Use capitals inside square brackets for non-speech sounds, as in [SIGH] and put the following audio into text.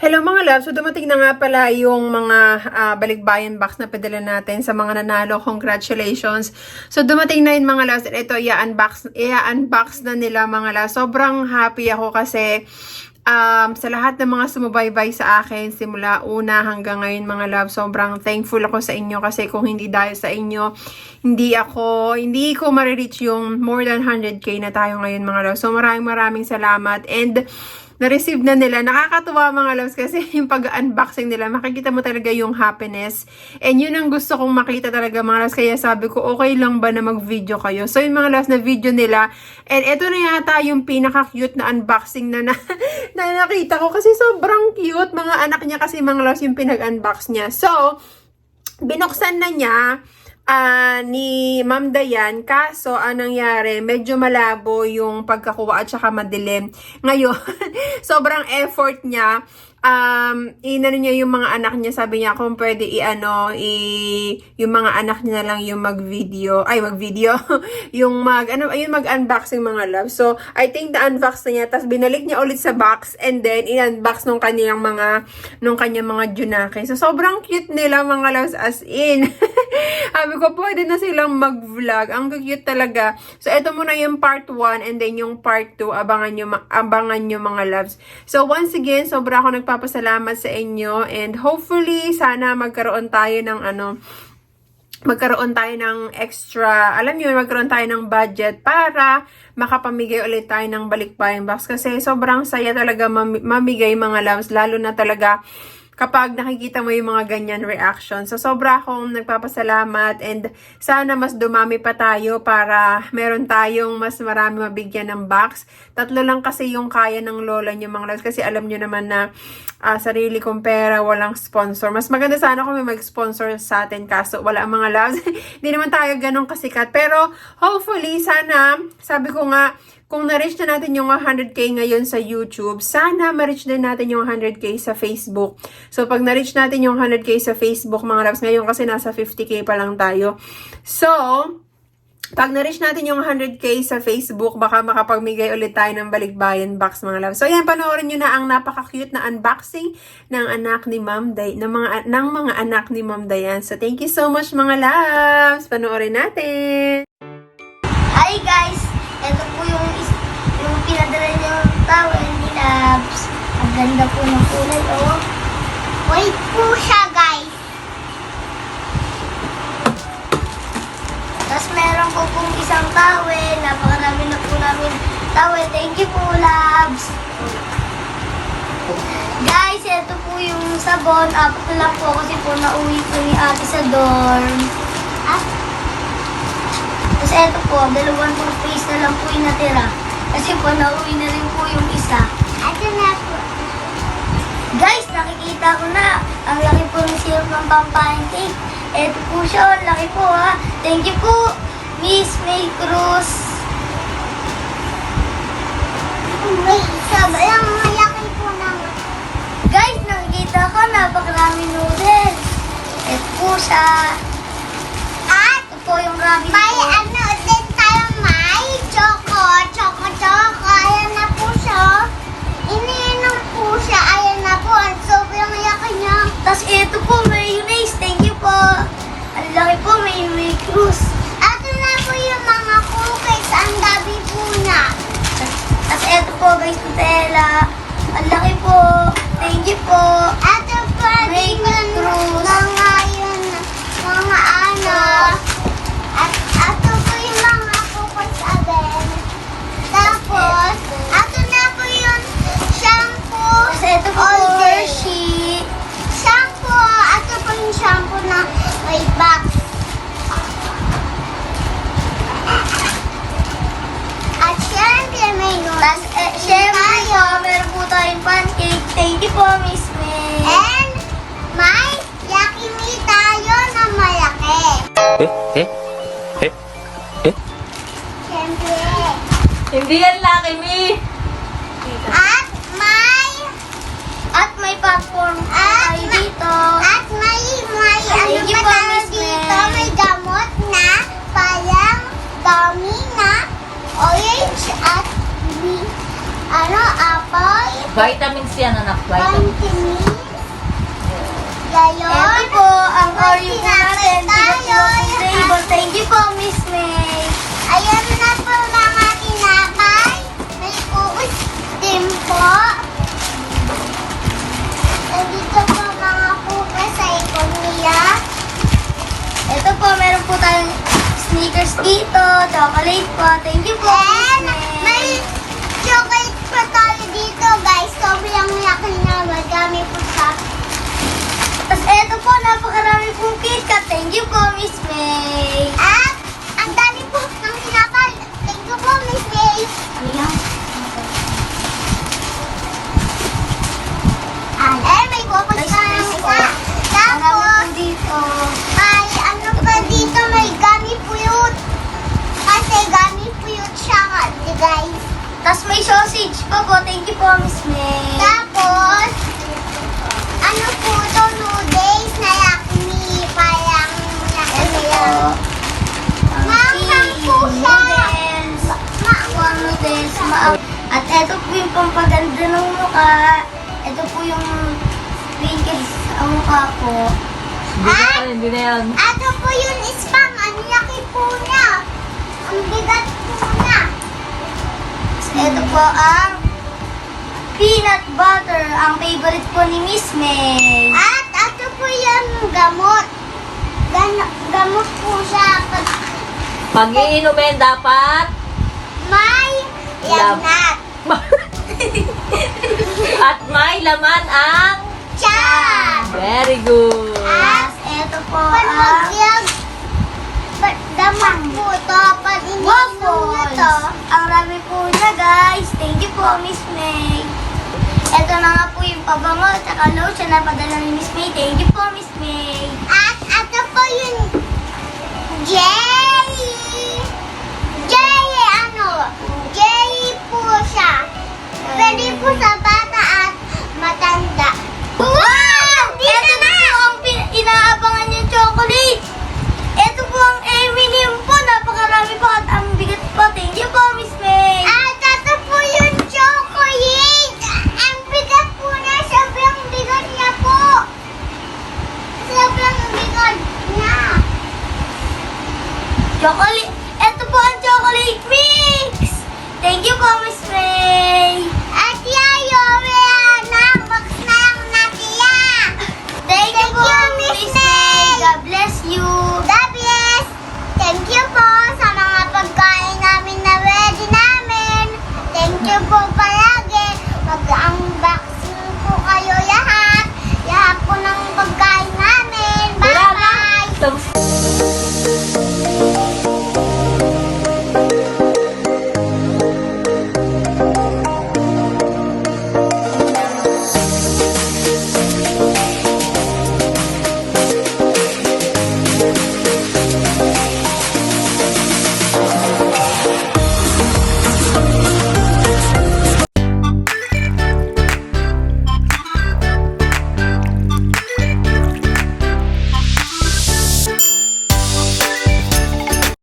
Hello mga loves, so dumating na nga pala yung mga ah, balikbayan box na padala natin sa mga nanalo. Congratulations! So dumating na yun mga loves, ito i-unbox, i-unbox na nila mga loves. Sobrang happy ako kasi um, sa lahat ng mga sumubaybay sa akin simula una hanggang ngayon mga loves, sobrang thankful ako sa inyo kasi kung hindi dahil sa inyo, hindi ako, hindi ko marireach yung more than 100k na tayo ngayon mga loves. So maraming maraming salamat and na-receive na nila. Nakakatuwa mga loves kasi [LAUGHS] yung pag-unboxing nila, makikita mo talaga yung happiness. And yun ang gusto kong makita talaga mga loves. Kaya sabi ko, okay lang ba na mag-video kayo? So yung mga loves na video nila. And ito na yata yung pinaka-cute na unboxing na, na, [LAUGHS] na nakita ko. Kasi sobrang cute. Mga anak niya kasi mga loves yung pinag-unbox niya. So, binuksan na niya ah, ni Ma'am Dayan. Kaso, anong nangyari? Medyo malabo yung pagkakuha at saka madilim. Ngayon, [LAUGHS] sobrang effort niya. Um, inano niya yung mga anak niya. Sabi niya kung pwede i-ano, i, yung mga anak niya na lang yung mag-video. Ay, mag-video. [LAUGHS] yung mag, ano, ayun, mag-unboxing mga love. So, I think na-unbox na niya. Tapos, binalik niya ulit sa box. And then, in-unbox nung kanyang mga, nung kanyang mga junake. So, sobrang cute nila mga loves as in. [LAUGHS] Sabi ko, pwede na silang mag-vlog. Ang cute talaga. So, ito muna yung part 1 and then yung part 2, abangan nyo, abangan nyo mga loves. So, once again, sobra ako nagpapasalamat sa inyo and hopefully, sana magkaroon tayo ng ano, magkaroon tayo ng extra, alam niyo, magkaroon tayo ng budget para makapamigay ulit tayo ng balikbayan box. Kasi sobrang saya talaga mam- mamigay mga loves, lalo na talaga kapag nakikita mo yung mga ganyan reaction. So, sobra akong nagpapasalamat and sana mas dumami pa tayo para meron tayong mas marami mabigyan ng box. Tatlo lang kasi yung kaya ng lola niyo mga loves kasi alam niyo naman na ah, sarili kong pera, walang sponsor. Mas maganda sana kung may mag-sponsor sa atin kaso wala mga loves. [LAUGHS] Hindi naman tayo ganun kasikat. Pero hopefully, sana, sabi ko nga, kung na-reach na natin yung 100k ngayon sa YouTube, sana ma-reach din natin yung 100k sa Facebook. So, pag na-reach natin yung 100k sa Facebook, mga loves, ngayon kasi nasa 50k pa lang tayo. So, pag na-reach natin yung 100k sa Facebook, baka makapagmigay ulit tayo ng balikbayan box mga loves. So, yan, panoorin nyo na ang napaka-cute na unboxing ng anak ni Ma'am Day, ng mga, ng mga anak ni Ma'am Dayan. So, thank you so much mga loves! Panoorin natin! Towel ni Labs. Ang ganda po ng kulay, oh. Wait po siya, guys. Tapos meron po pong isang towel. Napakarami na po namin towel. Thank you po, Labs. Guys, ito po yung sabon. Apat na lang po kasi po nauwi po ni ate sa dorm. Ah, tapos eto po, dalawang toothpaste na lang po yung natira. Kasi po, nauwi na rin po yung isa. Ito na po. Guys, nakikita ko na. Ang laki po ng syrup ng pampancake. Eto po siya, ang laki po ha. Thank you po, Miss May Cruz. May sobrang malaki po naman. Guys, nakikita ko, napakarami noodles. Eto po siya. At ito po yung ramen Hindi yan laki, Mi. At may At may popcorn po At tayo dito. at may may ano pa tayo dito? May gamot na parang gummy na orange at ano apple Vitamins yan, anak. Vitamins. Vitamins. Gayon. Ito po, ang Oreo po natin. Tayo. Sneakers dito, chocolate po. Thank you po, And May. chocolate pa tayo dito guys. Sobrang laki na magami po sa Tapos ito po, napakarami pong KitKat. Thank you po, Miss May. At ang dami po ng tinapay. Thank you po Miss May. Ano yan? Eh, may kukos May pa ng space isa. po. Marami Tapos, po dito. may ano pa dito, may gummy fruit. Kasi gummy fruit siya nga, di guys. Tapos may sausage pa po. Thank you po, Miss May. Tapos, ano po to, noodles na yakmi, parang yakmi lang. Maanghang po siya. Noodles. Maanghang noodles. Maang- At ito po yung pampaganda ng mukha. Ito po yung wrinkles sa mukha ko. Hindi na yan, hindi na yan. Ato po yun spam, ang laki po niya. Ang bigat po ito po ang peanut butter. Ang favorite po ni Miss May. At ato po yung gamot. Gan- gamot po siya pag Pag iinumin, dapat may lagnat. [LAUGHS] at may laman ang Tiyan! very good. At ito po ang damag po to, pag ininom nyo waffles. to, Ang rami po niya guys. Thank you po Miss May. Ito na nga po yung pabango at saka lotion na padala ni Miss May. Thank you po Miss May. at ato po yung jelly. Jelly ano? Jelly po siya. Pwede po sa Estamos.